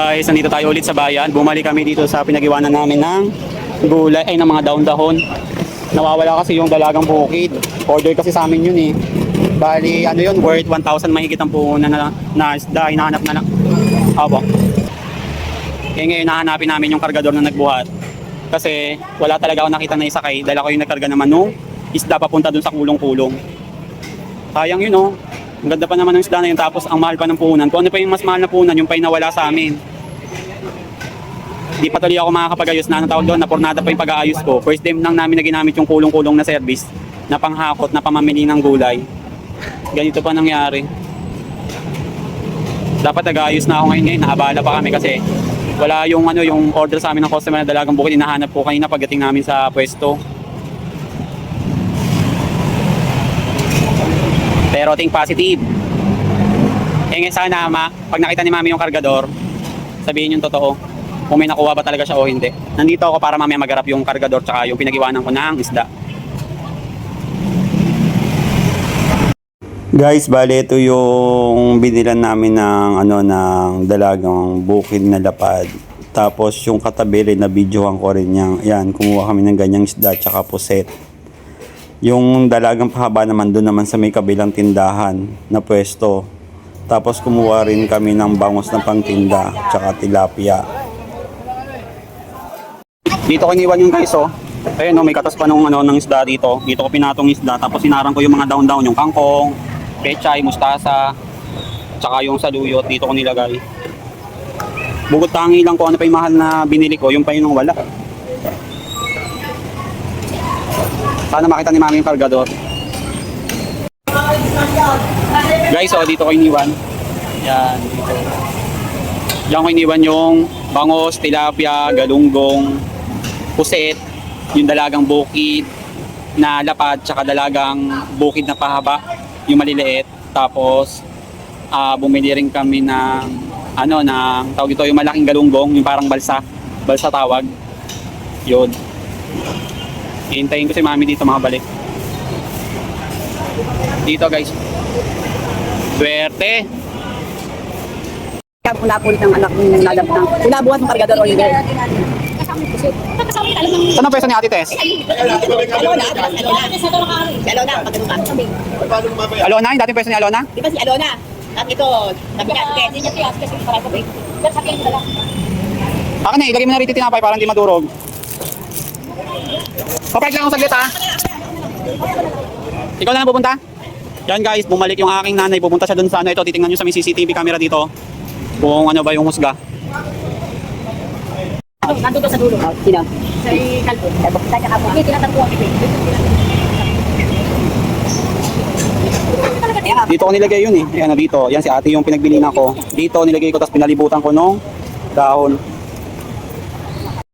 Guys, nandito tayo ulit sa bayan. Bumalik kami dito sa pinag-iwanan namin ng gulay, ay ng mga daon-dahon. Nawawala kasi yung dalagang bukid. Order kasi sa amin yun eh. Bali, ano yun, worth 1,000 mahigit ang puhunan na, na isda, hinahanap na lang. Abo. Kaya ngayon, nahanapin namin yung kargador na nagbuhat. Kasi wala talaga ako nakita na isakay dahil ako yung nagkarga naman nung isda papunta dun sa kulong-kulong. Sayang yun oh. Ang ganda pa naman ng isda na yun tapos ang mahal pa ng puhunan. Kung ano pa yung mas mahal na puhunan, yung pa yung nawala sa amin. Di pa tuloy ako makakapagayos na ano tawag doon, na pornada pa yung pag-aayos ko. First time lang namin na ginamit yung kulong-kulong na service na panghakot, na pamamili ng gulay. Ganito pa nangyari. Dapat nag-aayos na ako ngayon ngayon, naabala pa kami kasi wala yung ano yung order sa amin ng customer na dalagang bukid hinahanap ko kanina pagdating namin sa pwesto. Pero think positive. Eh sana ma, pag nakita ni mami yung kargador, sabihin yung totoo. Kung may nakuha ba talaga siya o hindi. Nandito ako para mamaya magarap yung kargador tsaka yung pinag-iwanan ko ng isda. Guys, bale ito yung binilan namin ng ano ng dalagang bukid na lapad. Tapos yung katabi rin na videohan ko rin yan. Yan, kumuha kami ng ganyang isda tsaka puset. Yung dalagang pahaba naman doon naman sa may kabilang tindahan na pwesto. Tapos kumuha rin kami ng bangos na pangtinda tsaka tilapia. Dito ko iniwan yung guys oh. Ayun oh, may katas pa nung ano ng isda dito. Dito ko pinatong isda tapos sinarang ko yung mga down-down, yung kangkong, pechay, mustasa, tsaka yung saluyot dito ko nilagay. Bukod tangi lang ko ano pa yung mahal na binili ko, yung pa yung wala. Sana makita ni mami yung kargador. Guys, oh, dito ko iniwan. Yan, dito. Diyan ko iniwan yung bangos, tilapia, galunggong, puset, yung dalagang bukid na lapad, tsaka dalagang bukid na pahaba, yung maliliit. Tapos, ah bumili rin kami ng, ano, na tawag ito, yung malaking galunggong, yung parang balsa, balsa tawag. Yun. Hihintayin ko si mami dito mga balik. Dito guys. Swerte. Kaya pula-pulit ng anak ng lalab ng pula-buhat ng kargador Oliver. Saan ang pwesto ni Ate Tess? Alona, yung dating pwesto ni Alona? Di ba si Alona? At ito, sabi niya, sige, hindi niya tiyas kasi parang ko eh. Pero sabi niya lang. Akin na, ilagay mo na rito tinapay para hindi madurog. Papayag lang ako saglit ha. Ikaw na lang pupunta? Yan guys, bumalik yung aking nanay. Pupunta siya dun sa ano ito. Titingnan nyo sa may CCTV camera dito. Kung ano ba yung husga. Nandun ka sa dulo. Oh, sino? Sa Calvo. Sa kanya ka po. Hindi, tinatampuan ko eh. Dito ko nilagay yun eh. Ayan na dito. Yan si ate yung pinagbilinan ko. Dito nilagay ko tapos pinalibutan ko nung dahon.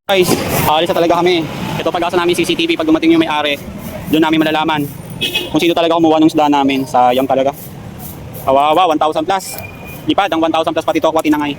Guys, alis na talaga kami. Ito pag-asa namin CCTV pag dumating yung may-ari. Doon namin malalaman kung sino talaga kumuha ng isda namin. Sayang talaga. Kawawa, 1,000 plus. Lipad ang 1,000 plus pati tokwa tinangay.